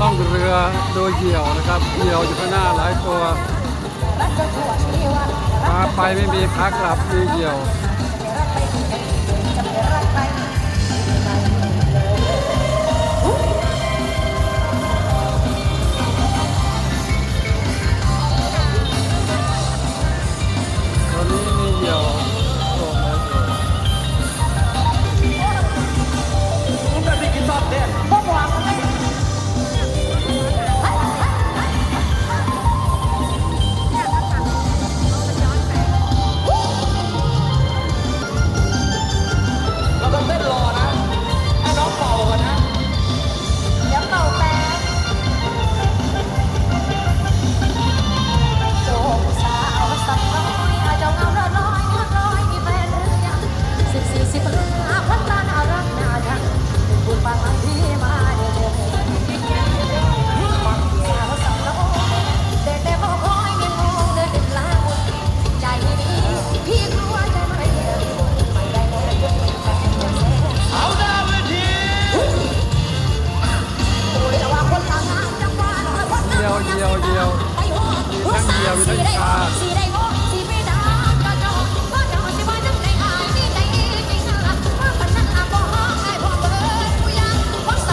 ล่องเรือโดยเหี่ยวนะครับเหี่ยวอยู่ข้างหน้าหลายตัวพาไปไม่มีพักหลับมีเหี่ยว เดียวเดียวเดียวมีทั้งเดียวมีทั้งชา